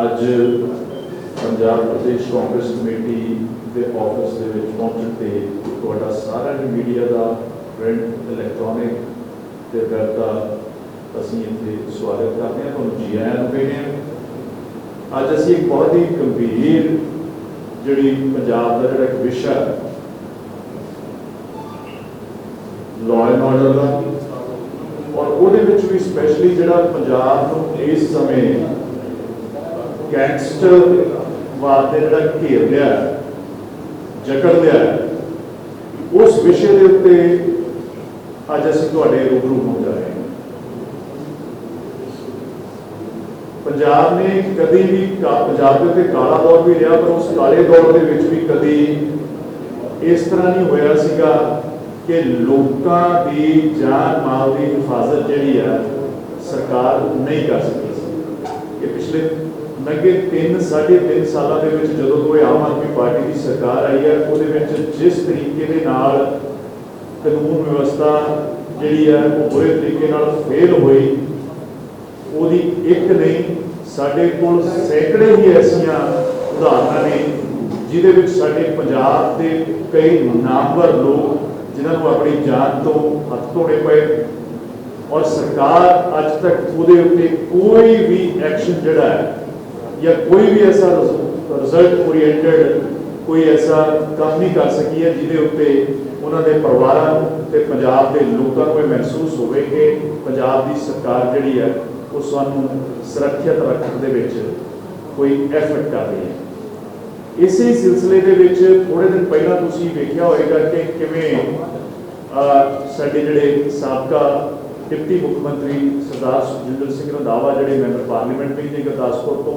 ਅੱਜ ਪੰਜਾਬ ਪ੍ਰਦੇਸ਼ ਕਾਂਗਰਸ ਕਮੇਟੀ ਦੇ ਆਫਿਸ ਦੇ ਵਿੱਚ ਪਹੁੰਚਣ ਤੇ ਤੁਹਾਡਾ ਸਾਰਾ ਹੀ ਮੀਡੀਆ ਦਾ ਪ੍ਰਿੰਟ ਇਲੈਕਟ੍ਰੋਨਿਕ ਤੇ ਵੈਬ ਦਾ ਅਸੀਂ ਇੱਥੇ ਸਵਾਗਤ ਕਰਦੇ ਹਾਂ। ਤੁਹਾਨੂੰ ਜੀ ਆਇਆਂ ਨੂੰ ਕਹਿੰਦੇ ਹਾਂ। ਅੱਜ ਅਸੀਂ ਇੱਕ ਬਹੁਤ ਹੀ ਗੰਭੀਰ ਜਿਹੜੀ ਪੰਜਾਬ ਦਾ ਜਿਹੜਾ ਇੱਕ ਵਿਸ਼ਾ ਹੈ ਲਾਅ ਐਂਡ ਆਰਡਰ ਦਾ, ਔਰ ਉਹਦੇ ਵਿੱਚ ਵੀ ਸਪੈਸ਼ਲੀ ਜਿਹੜਾ ਪੰਜਾਬ ਨੂੰ ਇਸ ਸਮੇਂ ਗੈਂਗਸਟਰ ਵਾਦ ਦੇ ਜਿਹੜਾ ਘੇਰ ਲਿਆ ਜਕੜ ਲਿਆ ਉਸ ਵਿਸ਼ੇ ਦੇ ਉੱਤੇ ਅੱਜ ਅਸੀਂ ਤੁਹਾਡੇ ਰੂਬਰੂ ਹੋ ਜਾ ਰਹੇ ਹਾਂ। ਪੰਜਾਬ ਨੇ ਕਦੀ ਵੀ ਪੰਜਾਬ ਦੇ ਉੱਤੇ ਕਾਲਾ ਦੌਰ ਵੀ ਰਿਹਾ, ਪਰ ਉਸ ਕਾਲੇ ਦੌਰ ਦੇ ਵਿੱਚ ਵੀ ਕਦੀ ਇਸ ਤਰ੍ਹਾਂ ਨਹੀਂ ਹੋਇਆ ਸੀਗਾ ਕਿ ਲੋਕਾਂ ਦੀ ਜਾਨ ਮਾਲ ਦੀ ਹਿਫਾਜ਼ਤ ਜਿਹੜੀ ਆ, ਸਰਕਾਰ ਨਹੀਂ ਕਰ ਸਕੀ ਸੀ। ਇਹ ਪਿਛਲੇ ਲੰਘੇ 3 3.5 ਸਾਲਾਂ ਦੇ ਵਿੱਚ ਜਦੋਂ ਤੋਂ ਇਹ ਆਮ ਆਦਮੀ ਪਾਰਟੀ ਦੀ ਸਰਕਾਰ ਆਈ ਹੈ, ਉਹਦੇ ਵਿੱਚ ਜਿਸ ਤਰੀਕੇ ਦੇ ਨਾਲ ਕਾਨੂੰਨ ਵਿਵਸਥਾ ਜਿਹੜੀ ਹੈ, ਉਹ ਬੁਰੇ ਤਰੀਕੇ ਨਾਲ ਫੇਲ ਹੋਈ, ਉਹਦੀ ਇੱਕ ਨਹੀਂ, ਸਾਡੇ ਕੋਲ ਸੈਂਕੜੇ ਹੀ ਐਸੀਆਂ ਉਦਾਹਰਨਾਂ ਨੇ, ਜਿਹਦੇ ਵਿੱਚ ਸਾਡੇ ਪੰਜਾਬ ਦੇ ਕਈ ਨਾਮਵਰ ਲੋਕ, ਜਿਨ੍ਹਾਂ ਨੂੰ ਆਪਣੀ ਜਾਨ ਤੋਂ ਹੱਥ ਧੋਣੇ ਪਏ ਔਰ ਸਰਕਾਰ ਅੱਜ ਤੱਕ ਉਹਦੇ ਉੱਤੇ ਕੋਈ ਵੀ ਐਕਸ਼ਨ ਜਿਹੜਾ ਹੈ ਜਾਂ ਕੋਈ ਵੀ ਐਸਾ ਰਿਜ਼ਲਟ ਓਰੀਐਂਟਡ ਕੋਈ ਐਸਾ ਕੰਮ ਨਹੀਂ ਕਰ ਸਕੀ ਹੈ ਜਿਹਦੇ ਉੱਤੇ ਉਹਨਾਂ ਦੇ ਪਰਿਵਾਰਾਂ ਨੂੰ ਤੇ ਪੰਜਾਬ ਦੇ ਲੋਕਾਂ ਨੂੰ ਇਹ ਮਹਿਸੂਸ ਹੋਵੇ ਕਿ ਪੰਜਾਬ ਦੀ ਸਰਕਾਰ ਜਿਹੜੀ ਹੈ ਉਹ ਸਾਨੂੰ ਸੁਰੱਖਿਅਤ ਰੱਖਣ ਦੇ ਵਿੱਚ ਕੋਈ ਐਫਰਟ ਕਰ ਰਹੀ ਹੈ। ਇਸੇ ਸਿਲਸਿਲੇ ਦੇ ਵਿੱਚ ਥੋੜੇ ਦਿਨ ਪਹਿਲਾਂ ਤੁਸੀਂ ਵੇਖਿਆ ਹੋਵੇਗਾ ਕਿ ਕਿਵੇਂ ਸਾਡੇ ਜਿਹੜੇ ਸਾਬਕਾ ਡਿਪਟੀ ਮੁੱਖ ਮੰਤਰੀ ਸਰਦਾਰ ਸੁਖਜਿੰਦਰ ਸਿੰਘ ਰੰਧਾਵਾ, ਜਿਹੜੇ ਮੈਂਬਰ ਪਾਰਲੀਮੈਂਟ ਵੀ ਨੇ ਗੁਰਦਾਸਪੁਰ ਤੋਂ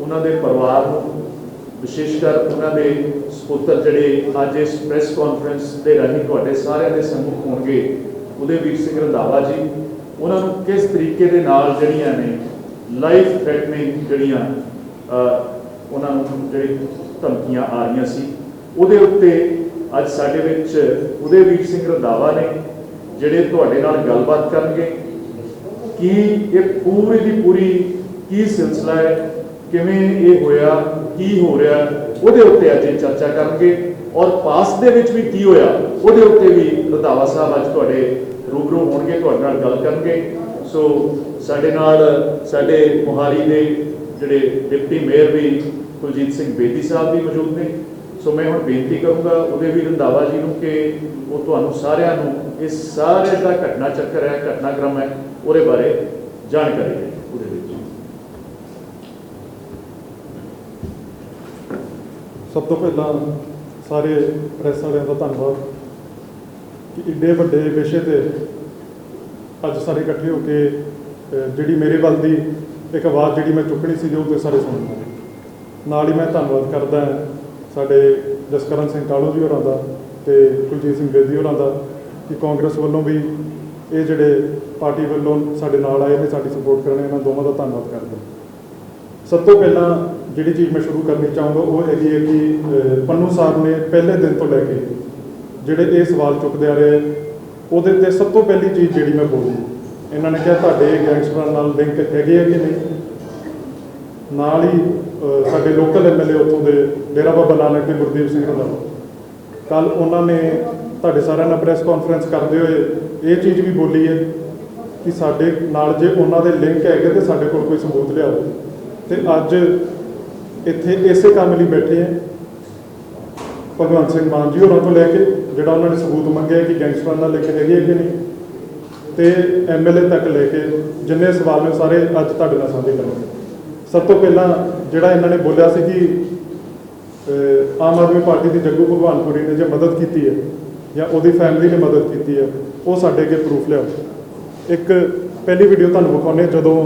ਉਹਨਾਂ ਦੇ ਪਰਿਵਾਰ ਨੂੰ ਵਿਸ਼ੇਸ਼ ਕਰ ਉਹਨਾਂ ਦੇ ਸਪੁੱਤਰ ਜਿਹੜੇ ਅੱਜ ਇਸ ਪ੍ਰੈਸ ਕਾਨਫਰੰਸ ਦੇ ਰਾਹੀਂ ਤੁਹਾਡੇ ਸਾਰਿਆਂ ਦੇ ਸੰਮੁਖ ਹੋਣਗੇ ਉਦੇਵੀਰ ਸਿੰਘ ਰੰਧਾਵਾ ਜੀ, ਉਹਨਾਂ ਨੂੰ ਕਿਸ ਤਰੀਕੇ ਦੇ ਨਾਲ ਜਿਹੜੀਆਂ ਨੇ ਲਾਈਫ ਥ੍ਰੈਟਨਿੰਗ ਜਿਹੜੀਆਂ ਉਹਨਾਂ ਨੂੰ ਜਿਹੜੀ ਧਮਕੀਆਂ ਆ ਰਹੀਆਂ ਸੀ, ਉਹਦੇ ਉੱਤੇ ਅੱਜ ਸਾਡੇ ਵਿੱਚ ਉਦੇਵੀਰ ਸਿੰਘ ਰੰਧਾਵਾ ਨੇ ਜਿਹੜੇ ਤੁਹਾਡੇ ਨਾਲ ਗੱਲਬਾਤ ਕਰਨਗੇ, ਕਿ ਇਹ ਪੂਰੀ ਦੀ ਪੂਰੀ ਕੀ ਸਿਲਸਿਲਾ ਹੈ? ਕਿਵੇਂ ਇਹ ਹੋਇਆ, ਕੀ ਹੋ ਰਿਹਾ, ਉਹਦੇ ਉੱਤੇ ਅੱਜ ਇਹ ਚਰਚਾ ਕਰਨਗੇ ਔਰ ਪਾਸ ਦੇ ਵਿੱਚ ਵੀ ਕੀ ਹੋਇਆ, ਉਹਦੇ ਉੱਤੇ ਵੀ ਰੰਧਾਵਾ ਸਾਹਿਬ ਅੱਜ ਤੁਹਾਡੇ ਰੂਬਰੂ ਹੋਣਗੇ, ਤੁਹਾਡੇ ਨਾਲ ਗੱਲ ਕਰਨਗੇ। ਸੋ ਸਾਡੇ ਨਾਲ, ਸਾਡੇ ਮੁਹਾਲੀ ਦੇ ਜਿਹੜੇ ਡਿਪਟੀ ਮੇਅਰ ਵੀ ਕੁਲਜੀਤ ਸਿੰਘ ਬੇਦੀ ਸਾਹਿਬ ਵੀ ਮੌਜੂਦ ਨੇ। ਸੋ ਮੈਂ ਹੁਣ ਬੇਨਤੀ ਕਰੂੰਗਾ ਉਹਦੇ ਵੀ ਰੰਧਾਵਾ ਜੀ ਨੂੰ ਕਿ ਉਹ ਤੁਹਾਨੂੰ ਸਾਰਿਆਂ ਨੂੰ ਇਸ ਸਾਰੇ ਦਾ ਘਟਨਾ ਚੱਕਰ ਹੈ, ਘਟਨਾਕ੍ਰਮ ਹੈ, ਉਹਦੇ ਬਾਰੇ ਜਾਣਕਾਰੀ ਦੇ ਉਹਦੇ ਵਿੱਚ ਸਭ ਤੋਂ ਪਹਿਲਾਂ ਸਾਰੇ ਪ੍ਰੈਸ ਵਾਲਿਆਂ ਦਾ ਧੰਨਵਾਦ ਕਿ ਇੱਡੇ ਵੱਡੇ ਵਿਸ਼ੇ ਤੇ ਅੱਜ ਸਾਰੇ ਇਕੱਠੇ ਹੋ ਕੇ ਜਿਹੜੀ ਮੇਰੇ ਵੱਲ ਦੀ ਇੱਕ ਆਵਾਜ਼ ਜਿਹੜੀ ਮੈਂ ਚੁੱਕਣੀ ਸੀ ਜੋ ਤੇ ਸਾਰੇ ਸੁਣਨ ਨਾਲ ਹੀ ਮੈਂ ਧੰਨਵਾਦ ਕਰਦਾ ਸਾਡੇ ਜਸਕਰਨ ਸਿੰਘ ਕਾਲੂ ਜੀ ਹੋਰਾਂ ਦਾ ਤੇ ਕੁਲਜੀਤ ਸਿੰਘ ਬੇਦੀ ਹੋਰਾਂ ਦਾ ਕਿ ਕਾਂਗਰਸ ਵੱਲੋਂ ਵੀ ਇਹ ਜਿਹੜੇ ਪਾਰਟੀ ਵੱਲੋਂ ਸਾਡੇ ਨਾਲ ਆਏ ਨੇ, ਸਾਡੀ ਸਪੋਰਟ ਕਰਨ ਇਹਨਾਂ ਦੋਵਾਂ ਦਾ ਧੰਨਵਾਦ ਕਰਦਾ ਸਭ ਤੋਂ ਪਹਿਲਾਂ ਜਿਹੜੀ ਚੀਜ਼ ਮੈਂ ਸ਼ੁਰੂ ਕਰਨੀ ਚਾਹੂੰਗਾ ਉਹ ਹੈਗੀ ਹੈ ਕਿ ਅਹ, ਪੰਨੂ ਸਾਹਿਬ ਨੇ ਪਹਿਲੇ ਦਿਨ ਤੋਂ ਲੈ ਕੇ ਜਿਹੜੇ ਇਹ ਸਵਾਲ ਚੁੱਕਦੇ ਆ ਰਹੇ ਉਹਦੇ ਤੇ ਸਭ ਤੋਂ ਪਹਿਲੀ ਚੀਜ਼ ਜਿਹੜੀ ਮੈਂ ਬੋਲੀ। ਇਹਨਾਂ ਨੇ ਕਿਹਾ ਤੁਹਾਡੇ ਗੈਂਗਸਟਰਾਂ ਨਾਲ ਲਿੰਕ ਹੈਗੇ ਆ ਕਿ ਨਹੀਂ? ਨਾਲ ਹੀ ਸਾਡੇ ਲੋਕਲ ਐਮਐਲਏ ਉੱਥੋਂ ਦੇ ਡੇਰਾ ਬਾਬਾ ਨਾਨਕ ਦੇ ਗੁਰਦੀਪ ਸਿੰਘ ਰੰਧਾਵਾ ਕੱਲ ਉਹਨਾਂ ਨੇ ਤੁਹਾਡੇ ਸਾਰਿਆਂ ਨਾਲ ਪ੍ਰੈਸ ਕਾਨਫਰੰਸ ਕਰਦੇ ਹੋਏ ਇਹ ਚੀਜ਼ ਵੀ ਬੋਲੀ ਹੈ ਕਿ ਸਾਡੇ ਨਾਲ ਜੇ ਉਹਨਾਂ ਦੇ ਲਿੰਕ ਹੈਗੇ ਤੇ ਸਾਡੇ ਕੋਲ ਕੋਈ ਸਬੂਤ ਲਿਆਓ। ਤੇ ਅੱਜ ਇੱਥੇ ਇਸੇ ਕੰਮ ਲਈ ਬੈਠੇ ਆ। ਭਗਵੰਤ ਸਿੰਘ ਮਾਨ ਜੀ ਹੋਰਾਂ ਤੋਂ ਲੈ ਕੇ, ਜਿਹੜਾ ਉਹਨਾਂ ਨੇ ਸਬੂਤ ਮੰਗਿਆ ਕਿ ਗੈਂਗਸਟਰਾਂ ਨਾਲ ਲਿੰਕ ਹੈਗੇ ਕਿ ਨਹੀਂ, ਤੇ ਐਮਐਲਏ ਤੱਕ ਲੈ ਕੇ ਜਿੰਨੇ ਸਵਾਲ ਨੇ ਸਾਰੇ ਅੱਜ ਤੁਹਾਡੇ ਨਾਲ ਸਾਂਝੇ ਕਰਾਂਗੇ। ਸਭ ਤੋਂ ਪਹਿਲਾਂ ਜਿਹੜਾ ਇਹਨਾਂ ਨੇ ਬੋਲਿਆ ਸੀ ਕਿ ਆਮ ਆਦਮੀ ਪਾਰਟੀ ਦੀ ਜੱਗੂ ਭਗਵਾਨਪੁਰੀ ਨੇ ਜੇ ਮਦਦ ਕੀਤੀ ਹੈ, ਜਾਂ ਉਹਦੀ ਫੈਮਿਲੀ ਨੇ ਮਦਦ ਕੀਤੀ ਹੈ, ਉਹ ਸਾਡੇ ਅੱਗੇ ਪ੍ਰੂਫ ਲਿਆਓ। ਇੱਕ ਪਹਿਲੀ ਵੀਡੀਓ ਤੁਹਾਨੂੰ ਵਿਖਾਉਂਦੇ ਜਦੋਂ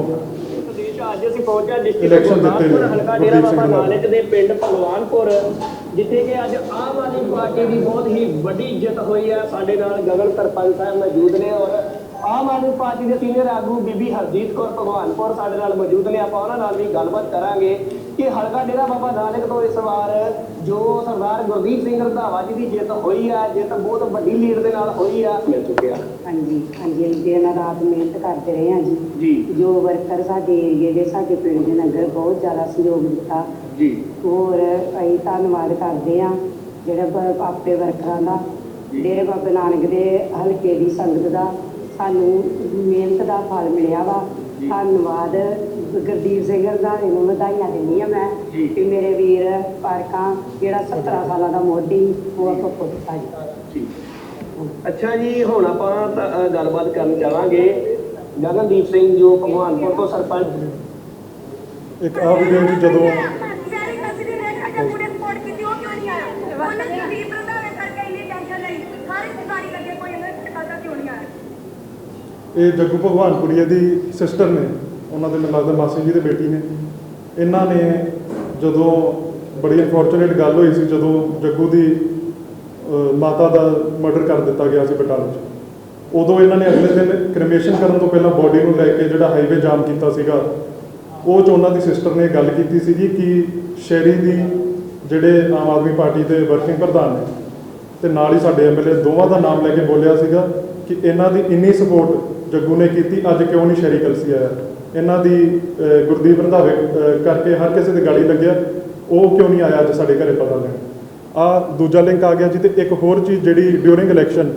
ਅਸੀਂ ਪਹੁੰਚਿਆ ਡਿਸਟ੍ਰਿਕਟ Election ਦਿੱਤੇ ਨੇ, ਹਲਕਾ ਡੇਰਾ ਸਿੰਘ ਬਾਬਾ। ਨਾਲ। ਨਾਨਕ ਦੇ ਪਿੰਡ ਭਲਵਾਨਪੁਰ ਜਿੱਥੇ ਕਿ ਅੱਜ ਆਮ ਆਦਮੀ ਪਾਰਟੀ ਦੀ ਬਹੁਤ ਹੀ ਵੱਡੀ ਜਿੱਤ ਹੋਈ ਹੈ। ਸਾਡੇ ਨਾਲ ਗਗਨ ਸਰਪੰਚ ਸਾਹਿਬ ਮੌਜੂਦ ਨੇ ਔਰ ਆਮ ਆਦਮੀ ਪਾਰਟੀ ਦੇ ਸੀਨੀਅਰ ਆਗੂ ਬੀਬੀ ਹਰਜੀਤ ਕੌਰ ਭਗਵਾਨਪੁਰ ਸਾਡੇ ਨਾਲ ਮੌਜੂਦ ਨੇ। ਆਪਾਂ ਉਹਨਾਂ ਨਾਲ ਵੀ ਗੱਲਬਾਤ ਕਰਾਂਗੇ ਕਿ ਹਲਕਾ ਡੇਰਾ ਬਾਬਾ ਨਾਨਕ ਤੋਂ ਇਸ ਵਾਰ ਜੋ ਸਰਦਾਰ ਗੁਰਦੀਪ ਸਿੰਘ ਰੰਧਾਵਾ ਜੀ ਦੀ ਜਿੱਤ ਹੋਈ ਹੈ ਜਿੱਤ ਬਹੁਤ ਵੱਡੀ ਲੀਡ ਦੇ ਨਾਲ ਹੋਈ ਆ ਮਿਲ ਚੁੱਕਿਆ ਹਾਂਜੀ ਹਾਂਜੀ ਦਿਨ ਰਾਤ ਮਿਹਨਤ ਕਰਦੇ ਰਹੇ ਹਾਂ ਜੀ। ਜੀ। ਜੋ ਵਰਕਰ ਸਾਡੇ ਏਰੀਏ ਦੇ ਸਾਡੇ ਪਿੰਡ ਦੇ ਨਗਰ ਬਹੁਤ ਜ਼ਿਆਦਾ ਸਹਿਯੋਗ ਦਿੱਤਾ। ਜੀ। ਹੋਰ ਅਸੀਂ ਧੰਨਵਾਦ ਕਰਦੇ ਹਾਂ ਜਿਹੜੇ ਬ- ਆਪੇ ਵਰਕਰਾਂ ਦਾ ਡੇਰੇ ਬਾਬੇ ਨਾਨਕ ਦੇ ਹਲਕੇ ਦੀ ਸੰਗਤ ਦਾ। ਸਾਨੂੰ ਮਿਹਨਤ ਦਾ ਫਲ ਮਿਲਿਆ ਵਾ। ਧੰਨਵਾਦ। ਗੁਰਦੀਪ ਸਿੰਘ ਰੰਧਾਵੇ ਨੂੰ ਵਧਾਈਆਂ ਦਿੰਦੀ ਹਾਂ ਮੈਂ ਜੀ। ਕਿ ਮੇਰੇ ਵੀਰ ਪਾਰਕਾਂ ਜਿਹੜਾ 17 ਸਾਲਾਂ ਦਾ ਮੋਢੀ ਉਹ ਆਪਾਂ ਪੁੱਤ ਸਾਜੀ ਠੀਕ ਅੱਛਾ ਜੀ ਹੁਣ ਆਪਾਂ ਤਾਂ, ਅ, ਗੱਲਬਾਤ ਕਰਨ ਚਾਹਾਂਗੇ ਗਗਨਦੀਪ ਸਿੰਘ ਜੋ ਭਗਵਾਨਪੁਰ ਤੋਂ ਸਰਪੰਚ। ਇੱਕ ਆ ਵੀਡੀਓ ਜੀ ਜਦੋਂ ਇਹ ਜੱਗੂ ਭਗਵਾਨਪੁਰੀਏ ਦੀ ਸਿਸਟਰ ਨੇ। ਉਹਨਾਂ ਦੇ ਮੈਨੂੰ ਲੱਗਦਾ ਮਾਸੀ ਜੀ ਦੇ ਬੇਟੀ ਨੇ। ਇਹਨਾਂ ਨੇ ਜਦੋਂ ਬੜੀ ਅਨਫੋਰਚੂਨੇਟ ਗੱਲ ਹੋਈ ਸੀ ਜਦੋਂ ਜੱਗੂ ਦੀ ਮਾਤਾ ਦਾ ਮਰਡਰ ਕਰ ਦਿੱਤਾ ਗਿਆ ਸੀ ਬਟਾਲੇ 'ਚ। ਉਦੋਂ ਇਹਨਾਂ ਨੇ ਅਗਲੇ ਦਿਨ ਕ੍ਰਿਮੇਸ਼ਨ ਕਰਨ ਤੋਂ ਪਹਿਲਾਂ ਬੋਡੀ ਨੂੰ ਲੈ ਕੇ ਜਿਹੜਾ ਹਾਈਵੇ ਜਾਮ ਕੀਤਾ ਸੀਗਾ, ਉਹ 'ਚ ਉਹਨਾਂ ਦੀ ਸਿਸਟਰ ਨੇ ਗੱਲ ਕੀਤੀ ਸੀਗੀ ਕਿ ਸ਼ਹਿਰੀ ਦੀ ਜਿਹੜੇ ਆਮ ਆਦਮੀ ਪਾਰਟੀ ਦੇ ਵਰਕਿੰਗ ਪ੍ਰਧਾਨ ਨੇ, ਤੇ ਨਾਲ ਹੀ ਸਾਡੇ ਐਮਐਲਏ ਦੋਵਾਂ ਦਾ ਨਾਮ ਲੈ ਕੇ ਬੋਲਿਆ ਸੀਗਾ ਕਿ ਇਹਨਾਂ ਦੀ ਇੰਨੀ ਸਪੋਰਟ ਜੱਗੂ ਨੇ ਕੀਤੀ, ਅੱਜ ਕਿਉਂ ਨਹੀਂ ਸ਼ਹਿਰੀ ਕਲਸੀ ਆਇਆ? ਇਹਨਾਂ ਦੀ ਗੁਰਦੀਪ ਰੰਧਾਵੇ ਕਰਕੇ ਹਰ ਕਿਸੇ ਦੀ ਗਾਲੀ ਲੱਗਿਆ, ਉਹ ਕਿਉਂ ਨਹੀਂ ਆਇਆ ਅੱਜ ਸਾਡੇ ਘਰੇ ਪਤਾ ਲੈਣ? ਆ ਦੂਜਾ ਲਿੰਕ ਆ ਗਿਆ ਜੀ ਤੇ ਇੱਕ ਹੋਰ ਚੀਜ਼ ਜਿਹੜੀ ਡਿਊਰਿੰਗ ਇਲੈਕਸ਼ਨ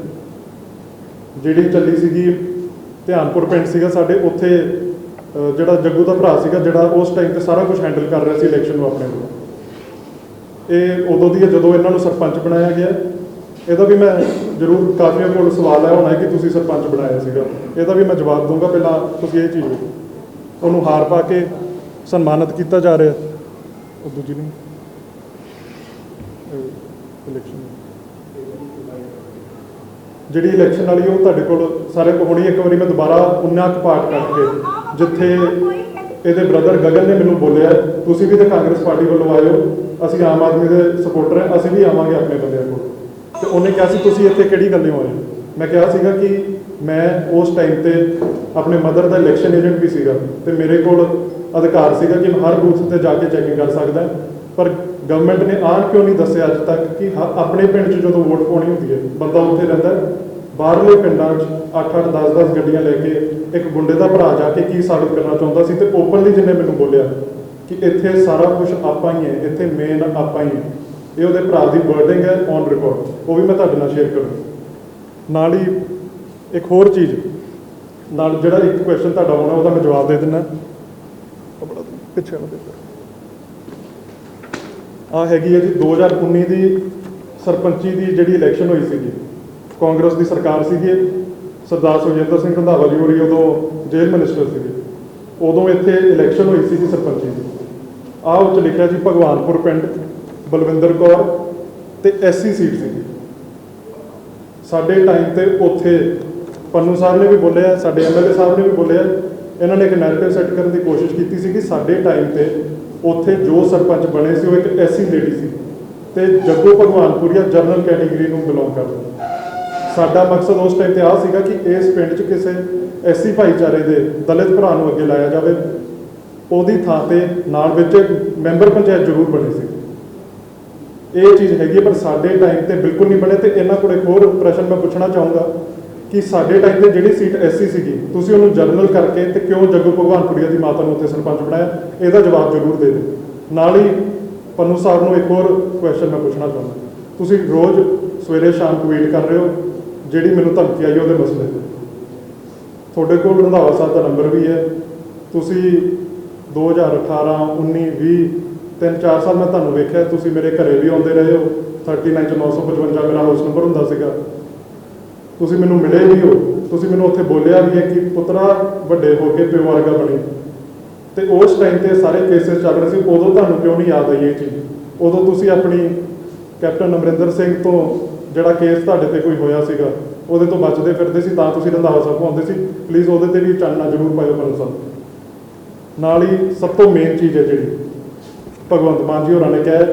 ਜਿਹੜੀ ਚੱਲੀ ਸੀਗੀ ਧਿਆਨਪੁਰ ਪਿੰਡ ਸੀਗਾ ਸਾਡੇ, ਉੱਥੇ ਜਿਹੜਾ ਜੱਗੂ ਦਾ ਭਰਾ ਸੀਗਾ ਜਿਹੜਾ ਉਸ ਟਾਈਮ ਤੇ ਸਾਰਾ ਕੁਝ ਹੈਂਡਲ ਕਰ ਰਿਹਾ ਸੀ ਇਲੈਕਸ਼ਨ ਨੂੰ ਆਪਣੇ ਕੋਲ ਇਹ ਉਦੋਂ ਦੀ ਹੈ ਜਦੋਂ ਇਹਨਾਂ ਨੂੰ ਸਰਪੰਚ ਬਣਾਇਆ ਗਿਆ। ਇਹਦਾ ਵੀ ਮੈਂ ਜ਼ਰੂਰ ਕਾਫੀਆਂ ਕੋਲ ਸਵਾਲ ਆਇਆ ਹੋਣਾ ਕਿ ਤੁਸੀਂ ਸਰਪੰਚ ਬਣਾਇਆ ਸੀਗਾ। ਇਹਦਾ ਵੀ ਮੈਂ ਜਵਾਬ ਦੂੰਗਾ ਪਹਿਲਾਂ ਤੁਸੀਂ ਇਹ ਚੀਜ਼ ਉਹਨੂੰ ਹਾਰ ਪਾ ਕੇ ਸਨਮਾਨਿਤ ਕੀਤਾ ਜਾ ਰਿਹਾ। ਉਹ ਦੂਜੀ ਨਹੀਂ ਇਲੈਕਸ਼ਨ ਜਿਹੜੀ ਇਲੈਕਸ਼ਨ ਵਾਲੀ ਉਹ ਤੁਹਾਡੇ ਕੋਲ ਸਾਰੇ ਕੋਲ ਹੋਣੀ ਇੱਕ ਵਾਰੀ ਮੈਂ ਦੁਬਾਰਾ ਉਨਾ ਕੁ ਪਾਠ ਕਰਕੇ ਜਿੱਥੇ ਇਹਦੇ ਬ੍ਰਦਰ ਗਗਨ ਨੇ ਮੈਨੂੰ ਬੋਲਿਆ, ਤੁਸੀਂ ਵੀ ਤਾਂ ਕਾਂਗਰਸ ਪਾਰਟੀ ਵੱਲੋਂ ਆਏ ਹੋ। ਅਸੀਂ ਆਮ ਆਦਮੀ ਦੇ ਸਪੋਰਟਰ ਹਾਂ, ਅਸੀਂ ਵੀ ਆਵਾਂਗੇ ਆਪਣੇ ਬੰਦਿਆਂ ਕੋਲ। ਤੇ ਉਹਨੇ ਕਿਹਾ ਸੀ, ਤੁਸੀਂ ਇੱਥੇ ਕਿਹੜੀ ਗੱਲੋਂ ਆਏ ਮੈਂ ਕਿਹਾ ਸੀਗਾ ਕਿ ਮੈਂ ਉਸ ਟਾਈਮ ਤੇ ਆਪਣੇ ਮਦਰ ਦਾ ਇਲੈਕਸ਼ਨ ਏਜੰਟ ਵੀ ਸੀਗਾ ਤੇ ਮੇਰੇ ਕੋਲ ਅਧਿਕਾਰ ਸੀਗਾ ਕਿ ਮੈਂ ਹਰ ਬੂਥ ਤੇ ਜਾ ਕੇ ਚੈਕਿੰਗ ਕਰ ਸਕਦਾ। ਪਰ ਗਵਰਨਮੈਂਟ ਨੇ ਆਣ ਕਿਉਂ ਨਹੀਂ ਦੱਸਿਆ ਅੱਜ ਤੱਕ ਕਿ ਹ- ਆਪਣੇ ਪਿੰਡ 'ਚ ਜਦੋਂ ਵੋਟ ਪਾਉਣੀ ਹੁੰਦੀ ਹੈ, ਬੰਦਾ ਉੱਥੇ ਰਹਿੰਦਾ ਹੈ। ਬਾਹਰਲੇ ਪਿੰਡਾਂ 'ਚ 8-8 10-10 ਗੱਡੀਆਂ ਲੈ ਕੇ ਇੱਕ ਗੁੰਡੇ ਦਾ ਭਰਾ ਜਾ ਕੇ ਕੀ ਸਾਬਤ ਕਰਨਾ ਚਾਹੁੰਦਾ ਸੀ ਤੇ ਓਪਨਲੀ ਜਿਹਨੇ ਮੈਨੂੰ ਬੋਲਿਆ ਕਿ ਇੱਥੇ ਸਾਰਾ ਕੁਝ ਆਪਾਂ ਹੀ ਹੈ, ਇੱਥੇ ਮੇਨ ਆਪਾਂ ਹੀ ਹੈ। ਇਹ ਉਹਦੇ ਭਰਾ ਦੀ ਵਰਡਿੰਗ ਹੈ ਔਨ ਰਿਕਾਰਡ ਉਹ ਵੀ ਮੈਂ ਤੁਹਾਡੇ ਨਾਲ ਸ਼ੇਅਰ ਕਰੂੰ ਨਾਲ ਹੀ ਇੱਕ ਹੋਰ ਚੀਜ਼, ਨਾਲ ਜਿਹੜਾ ਇੱਕ ਕੁਐਸਚਨ ਤੁਹਾਡਾ ਆਉਣਾ, ਉਹਦਾ ਮੈਂ ਜਵਾਬ ਦੇ ਦਿੰਦਾ। ਪਿੱਛੇ ਵਾਲਾ ਪੇਪਰ ਆ ਹੈਗੀ ਹੈ ਜੀ 2019 ਦੀ ਸਰਪੰਚੀ ਦੀ ਜਿਹੜੀ ਇਲੈਕਸ਼ਨ ਹੋਈ ਸੀਗੀ। ਕਾਂਗਰਸ ਦੀ ਸਰਕਾਰ ਸੀਗੀ ਸਰਦਾਰ ਸੁਖਜਿੰਦਰ ਸਿੰਘ ਰੰਧਾਵਾ ਜੀ ਹੋਰੀ ਉਦੋਂ ਜੇਲ੍ਹ ਮਿਨਿਸਟਰ ਸੀਗੇ। ਉਦੋਂ ਇੱਥੇ ਇਲੈਕਸ਼ਨ ਹੋਈ ਸੀ ਸਰਪੰਚੀ ਦੀ। ਆਹ ਉੱਚ ਲਿਖਿਆ ਜੀ ਭਗਵਾਨਪੁਰ ਪਿੰਡ, ਬਲਵਿੰਦਰ ਕੌਰ ਤੇ ਐਸਸੀ ਸੀਟ ਸੀਗੀ। ਸਾਡੇ ਟਾਈਮ ਤੇ ਉੱਥੇ ਪੰਨੂ ਸਾਹਿਬ ਨੇ ਵੀ ਬੋਲਿਆ, ਸਾਡੇ ਐਮਐਲਏ ਸਾਹਿਬ ਨੇ ਵੀ ਬੋਲਿਆ। ਇਹਨਾਂ ਨੇ ਇੱਕ ਨੈਰੇਟਿਵ ਸੈੱਟ ਕਰਨ ਦੀ ਕੋਸ਼ਿਸ਼ ਕੀਤੀ ਸੀ ਕਿ ਸਾਡੇ ਟਾਈਮ ਤੇ ਉੱਥੇ ਜੋ ਸਰਪੰਚ ਬਣੇ ਸੀ ਉਹ ਇੱਕ ਐਸੀ ਲੇਡੀ ਸੀ ਤੇ ਜੱਗੂ ਭਗਵਾਨਪੁਰੀਆ ਜਨਰਲ ਕੈਟਾਗਰੀ ਨੂੰ ਬਿਲੋਂਗ ਕਰਦਾ। ਸਾਡਾ ਮਕਸਦ ਉਸ ਟਾਈਮ ਤੇ ਆ ਸੀਗਾ ਕਿ ਇਸ ਪਿੰਡ 'ਚ ਕਿਸੇ ਐਸੀ ਭਾਈਚਾਰੇ ਦੇ ਦਲਿਤ ਭਰਾ ਨੂੰ ਅੱਗੇ ਲਾਇਆ ਜਾਵੇ। ਉਹਦੀ ਥਾਂ ਤੇ ਨਾਲ ਵਿੱਚ ਮੈਂਬਰ ਪੰਚਾਇਤ ਜ਼ਰੂਰ ਬਣੇ ਸੀ। ਇਹ ਚੀਜ਼ ਹੈਗੀ ਹੈ, ਪਰ ਸਾਡੇ ਟਾਈਮ ਤੇ ਬਿਲਕੁਲ ਨਹੀਂ ਬਣੇ ਤੇ ਇਹਨਾਂ ਕੋਲ ਇੱਕ ਹੋਰ ਪ੍ਰਸ਼ਨ ਮੈਂ ਪੁੱਛਣਾ ਚਾਹੂੰਗਾ। ਕਿ ਸਾਡੇ ਟਾਈਮ ਤੇ ਜਿਹੜੀ ਸੀਟ ਐਸਸੀ ਸੀਗੀ, ਤੁਸੀਂ ਉਹਨੂੰ ਜਨਰਲ ਕਰਕੇ ਤੇ ਕਿਉਂ ਜੱਗੂ ਭਗਵਾਨਪੁਰੀਆ ਦੀ ਮਾਤਾ ਨੂੰ ਉੱਥੇ ਸਰਪੰਚ ਬਣਾਇਆ? ਇਹਦਾ ਜਵਾਬ ਜ਼ਰੂਰ ਦੇ ਦਿਓ। ਨਾਲ ਹੀ ਪੰਨੂ ਸਾਹਿਬ ਨੂੰ ਇੱਕ ਹੋਰ ਕੁਐਸਚਨ ਮੈਂ ਪੁੱਛਣਾ ਚਾਹੁੰਦਾ। ਤੁਸੀਂ ਰੋਜ਼ ਸਵੇਰੇ ਸ਼ਾਮ ਟਵੀਟ ਕਰ ਰਹੇ ਹੋ, ਜਿਹੜੀ ਮੈਨੂੰ ਧਮਕੀ ਆਈ ਉਹਦੇ ਮਸਲੇ ਤੇ। ਤੁਹਾਡੇ ਕੋਲ ਰੰਧਾਵਾ ਸਾਹਿਬ ਦਾ ਨੰਬਰ ਵੀ ਹੈ। ਤੁਸੀਂ 2018 19 20 ਤਿੰਨ, ਚਾਰ ਸਾਲ ਮੈਂ ਤੁਹਾਨੂੰ ਵੇਖਿਆ, ਤੁਸੀਂ ਮੇਰੇ ਘਰੇ ਵੀ ਆਉਂਦੇ ਰਹੇ ਹੋ। 39955 ਮੇਰਾ ਹਾਊਸ ਨੰਬਰ ਹੁੰਦਾ ਸੀਗਾ। ਤੁਸੀਂ ਮੈਨੂੰ ਮਿਲੇ ਵੀ ਹੋ। ਤੁਸੀਂ ਮੈਨੂੰ ਉੱਥੇ ਬੋਲਿਆ ਵੀ ਹੈ ਕਿ ਪੁੱਤਰਾ ਵੱਡੇ ਹੋ ਕੇ ਪਿਓ ਵਰਗਾ ਬਣੇ। ਤੇ ਉਸ ਟਾਈਮ ਤੇ ਸਾਰੇ ਕੇਸਿਸ ਚੱਲ ਰਹੇ ਸੀ, ਉਦੋਂ ਤੁਹਾਨੂੰ ਕਿਉਂ ਨਹੀਂ ਯਾਦ ਆਈ ਇਹ ਚੀਜ਼? ਉਦੋਂ ਤੁਸੀਂ ਆਪਣੀ ਕੈਪਟਨ ਅਮਰਿੰਦਰ ਸਿੰਘ ਤੋਂ ਜਿਹੜਾ ਕੇਸ ਤੁਹਾਡੇ ਤੇ ਕੋਈ ਹੋਇਆ ਸੀਗਾ, ਉਹਦੇ ਤੋਂ ਬਚਦੇ ਫਿਰਦੇ ਸੀ, ਤਾਂ ਤੁਸੀਂ ਰੰਧਾਵਾ ਸਾਹਿਬ ਕੋਲ ਆਉਂਦੇ ਸੀ। ਪਲੀਜ਼ ਉਹਦੇ ਤੇ ਵੀ ਚਾਨਣਾ ਜ਼ਰੂਰ ਪਾਇਓ ਪੰਨ ਸਾਹਿਬ। ਨਾਲ ਹੀ ਸਭ ਤੋਂ ਮੇਨ ਚੀਜ਼ ਹੈ ਜਿਹੜੀ, ਭਗਵੰਤ ਮਾਨ ਜੀ ਹੋਰਾਂ ਨੇ ਕਿਹਾ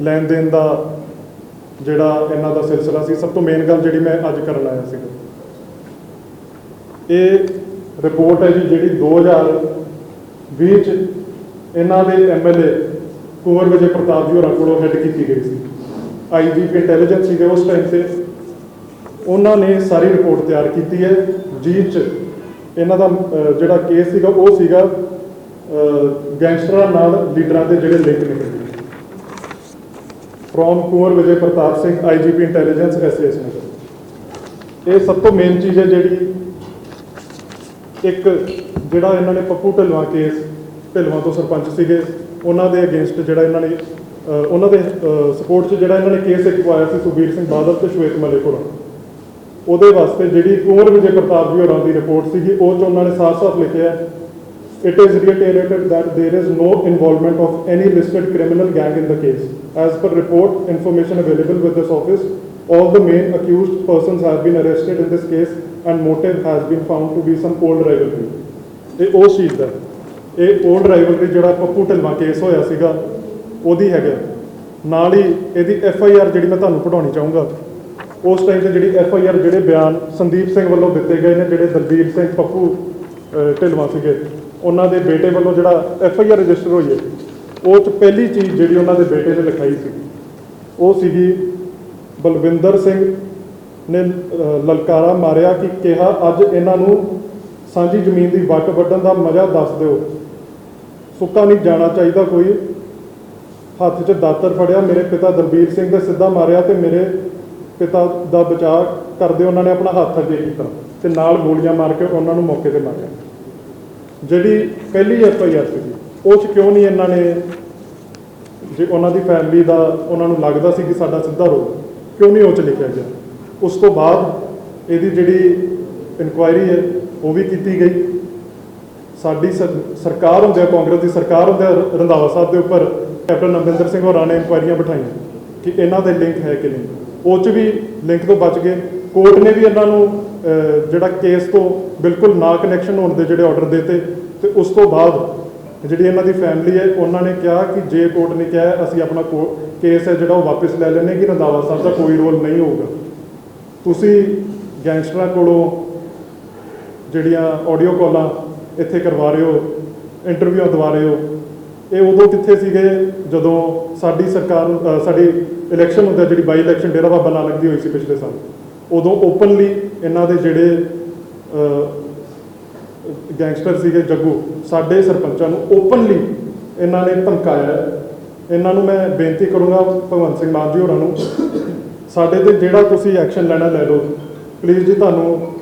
ਲੈਣ ਦੇਣ ਦਾ ਜਿਹੜਾ ਇਹਨਾਂ ਦਾ ਸਿਲਸਿਲਾ ਸੀ, ਸਭ ਤੋਂ ਮੇਨ ਗੱਲ ਜਿਹੜੀ ਮੈਂ ਅੱਜ ਕਰਨ ਆਇਆ ਸੀਗਾ ਇਹ ਰਿਪੋਰਟ ਹੈ ਜੀ ਜਿਹੜੀ 2020 ਚ ਇਹਨਾਂ ਦੇ ਐਮਐਲਏ ਕੁੰਵਰ ਵਿਜੇ ਪ੍ਰਤਾਪ ਜੀ ਹੋਰਾਂ ਕੋਲੋਂ ਹੈਡ ਕੀਤੀ ਗਈ ਸੀ। ਆਈਜੀਪੀ ਇੰਟੈਲੀਜੈਂਸ ਸੀਗੇ ਉਸ ਟਾਈਮ ਤੇ। ਉਹਨਾਂ ਨੇ ਸਾਰੀ ਰਿਪੋਰਟ ਤਿਆਰ ਕੀਤੀ ਹੈ। ਜਿਸ 'ਚ ਇਹਨਾਂ ਦਾ ਜਿਹੜਾ ਕੇਸ ਸੀਗਾ, ਉਹ ਸੀਗਾ ਗੈਂਗਸਟਰਾਂ ਨਾਲ ਲੀਡਰਾਂ ਦੇ ਜਿਹੜੇ ਲਿੰਕ ਨਿਕਲੇ from Kunwar, Vijay Pratap Singh IGP intelligence SS Nagar. ਇਹ ਸਭ ਤੋਂ ਮੇਨ ਚੀਜ਼ ਹੈ ਜਿਹੜੀ ਇੱਕ ਜਿਹੜਾ ਇਹਨਾਂ ਨੇ ਪੱਪੂ ਢਿਲਵਾਂ ਕੇਸ ਢਿਲਵਾਂ ਤੋਂ ਸਰਪੰਚ ਸੀਗੇ, ਉਹਨਾਂ ਦੇ ਅਗੇਂਸਟ ਜਿਹੜਾ ਇਹਨਾਂ ਨੇ ਉਹਨਾਂ ਦੇ ਸਪੋਰਟ 'ਚ ਜਿਹੜਾ ਇਹਨਾਂ ਨੇ ਕੇਸ ਇੱਕ ਪਾਇਆ ਸੀ ਸੁਖਬੀਰ ਸਿੰਘ ਬਾਦਲ ਤੇ ਸ਼ਵੇਤ ਮਲੇਪੁਰਾ ਉਹਦੇ ਵਾਸਤੇ ਜਿਹੜੀ ਕੁੰਵਰ, ਵਿਜੇ ਪ੍ਰਤਾਪ ਜੀ ਹੋਰਾਂ ਦੀ ਰਿਪੋਰਟ ਸੀਗੀ, ਉਹ 'ਚ ਉਹਨਾਂ ਨੇ ਸਾਫ਼-ਸਾਫ਼ ਲਿਖਿਆ It is reiterated that there is no involvement of any listed criminal gang in the case. As per report, information available with this office, all the main accused persons have been arrested in this case and motive has been found to be some old rivalry. ਇਹ ਉਹ ਚੀਜ਼ ਦਾ ਇਹ old rivalry ਜਿਹੜਾ Pappu Dhilwan case ਹੋਇਆ ਸੀਗਾ ਉਹਦੀ ਹੈਗਾ ਨਾਲ ਹੀ ਇਹਦੀ ਐਫ ਆਈ ਆਰ ਜਿਹੜੀ ਮੈਂ ਤੁਹਾਨੂੰ ਪੜਾਉਣੀ ਚਾਹੂੰਗਾ ਉਸ ਟਾਈਮ ਤੇ ਜਿਹੜੀ ਐਫ ਆਈ ਆਰ ਜਿਹੜੇ ਬਿਆਨ ਸੰਦੀਪ ਸਿੰਘ ਵੱਲੋਂ ਦਿੱਤੇ ਗਏ ਨੇ ਜਿਹੜੇ ਦਲਬੀਰ ਸਿੰਘ ਪੱਪੂ ਅਹ, ਢਿਲਵਾਂ ਸੀਗੇ ਉਹਨਾਂ ਦੇ ਬੇਟੇ ਵੱਲੋਂ ਜਿਹੜਾ ਐਫ ਆਈ ਆਰ ਰਜਿਸਟਰ ਹੋਈ ਹੈ, ਉਹ ਚ ਪਹਿਲੀ ਚੀਜ਼ ਜਿਹੜੀ ਉਹਨਾਂ ਦੇ ਬੇਟੇ ਨੇ ਲਿਖਾਈ ਸੀ, ਉਹ ਸੀਗੀ ਬਲਵਿੰਦਰ ਸਿੰਘ ਨੇ ਲਲਕਾਰਾ ਮਾਰਿਆ ਕਿ ਕਿਹਾ ਅੱਜ ਇਹਨਾਂ ਨੂੰ ਸਾਂਝੀ ਜ਼ਮੀਨ ਦੀ ਵੱਟ ਵੱਢਣ ਦਾ ਮਜ਼ਾ ਦੱਸ ਦਿਓ। ਸੁੱਕਾ ਨਹੀਂ ਜਾਣਾ ਚਾਹੀਦਾ ਕੋਈ। ਹੱਥ 'ਚ ਦਾਤਰ ਫੜਿਆ, ਮੇਰੇ ਪਿਤਾ ਦਲਬੀਰ ਸਿੰਘ ਦੇ ਸਿੱਧਾ ਮਾਰਿਆ ਤੇ ਮੇਰੇ ਪਿਤਾ ਦਾ ਬਚਾਅ ਕਰਦੇ ਉਹਨਾਂ ਨੇ ਆਪਣਾ ਹੱਥ ਅੱਗੇ ਕੀਤਾ ਤੇ ਨਾਲ ਗੋਲੀਆਂ ਮਾਰ ਕੇ ਉਹਨਾਂ ਨੂੰ ਮੌਕੇ ਤੇ ਮਾਰਿਆ। ਜਿਹੜੀ ਪਹਿਲੀ ਐਫ ਆਈ ਆਰ ਸੀ ਉਹ 'ਚ ਕਿਉਂ ਨਹੀਂ ਇਹਨਾਂ ਨੇ ਜੇ ਉਹਨਾਂ ਦੀ ਫੈਮਿਲੀ ਦਾ ਉਹਨਾਂ ਨੂੰ ਲੱਗਦਾ ਸੀ ਕਿ ਸਾਡਾ ਸਿੱਧਾ ਰੋਲ, ਕਿਉਂ ਨਹੀਂ ਉਹ 'ਚ ਲਿਖਿਆ ਗਿਆ? ਉਸ ਤੋਂ ਬਾਅਦ ਇਹਦੀ ਜਿਹੜੀ ਇਨਕੁਆਇਰੀ ਹੈ, ਉਹ ਵੀ ਕੀਤੀ ਗਈ। ਸਾਡੀ ਸਰ- ਸਰਕਾਰ ਹੁੰਦੇ ਕਾਂਗਰਸ ਦੀ ਸਰਕਾਰ ਹੁੰਦੇ ਰੰਧਾਵਾ ਸਾਹਿਬ ਦੇ ਉੱਪਰ ਕੈਪਟਨ ਅਮਰਿੰਦਰ ਸਿੰਘ ਹੋਰਾਂ ਨੇ ਇਨਕੁਆਇਰੀਆਂ ਬਿਠਾਈਆਂ ਕਿ ਇਹਨਾਂ ਦੇ ਲਿੰਕ ਹੈ ਕਿ ਨਹੀਂ। ਉਹ 'ਚ ਵੀ ਲਿੰਕ ਤੋਂ ਬਚ ਗਏ। ਕੋਰਟ ਨੇ ਵੀ ਇਹਨਾਂ ਨੂੰ ਜਿਹੜਾ ਕੇਸ ਤੋਂ ਬਿਲਕੁਲ ਨਾ ਕਨੈਕਸ਼ਨ ਹੋਣ ਦੇ ਜਿਹੜੇ ਆਰਡਰ ਦਿੱਤੇ, ਤੇ ਉਸ ਤੋਂ ਬਾਅਦ ਜਿਹੜੀ ਇਹਨਾਂ ਦੀ ਫੈਮਿਲੀ ਹੈ, ਉਹਨਾਂ ਨੇ ਕਿਹਾ ਕਿ ਜੇ ਕੋਰਟ ਨੇ ਕਿਹਾ ਅਸੀਂ ਆਪਣਾ ਕੇਸ ਹੈ ਜਿਹੜਾ ਉਹ ਵਾਪਸ ਲੈ ਲੈਣੇ ਕਿ ਰੰਧਾਵਾ ਸਾਹਿਬ ਦਾ ਕੋਈ ਰੋਲ ਨਹੀਂ ਹੋਊਗਾ। ਤੁਸੀਂ ਗੈਂਗਸਟਰਾਂ ਕੋਲੋਂ ਜਿਹੜੀਆਂ ਆਡੀਓ ਕਾਲਾਂ ਇੱਥੇ ਕਰਵਾ ਰਹੇ ਹੋ ਇੰਟਰਵਿਊ ਦਵਾ ਰਹੇ ਹੋ, ਇਹ ਉਦੋਂ ਕਿੱਥੇ ਸੀਗੇ ਜਦੋਂ ਸਾਡੀ ਸਰਕਾਰ ਸਾਡੀ ਇਲੈਕਸ਼ਨ ਹੁੰਦਾ ਜਿਹੜੀ ਬਾਈ ਇਲੈਕਸ਼ਨ ਡੇਰਾ ਬਾਬਾ ਨਾਨਕ ਦੀ ਹੋਈ ਸੀ ਪਿਛਲੇ ਸਾਲ? ਉਦੋਂ ਓਪਨਲੀ ਇਹਨਾਂ ਦੇ ਜਿਹੜੇ ਗੈਂਗਸਟਰ ਸੀਗੇ ਜੱਗੂ, ਸਾਡੇ ਸਰਪੰਚਾਂ ਨੂੰ ਓਪਨਲੀ ਇਹਨਾਂ ਨੇ ਧਮਕਾਇਆ ਇਹਨਾਂ ਨੂੰ ਮੈਂ ਬੇਨਤੀ ਕਰੂੰਗਾ ਭਗਵੰਤ ਸਿੰਘ ਮਾਨ ਜੀ ਹੋਰਾਂ ਨੂੰ, ਸਾਡੇ ਤੇ ਜਿਹੜਾ ਤੁਸੀਂ ਐਕਸ਼ਨ ਲੈਣਾ ਲੈ ਲਓ। ਪਲੀਜ਼ ਜੀ ਤੁਹਾਨੂੰ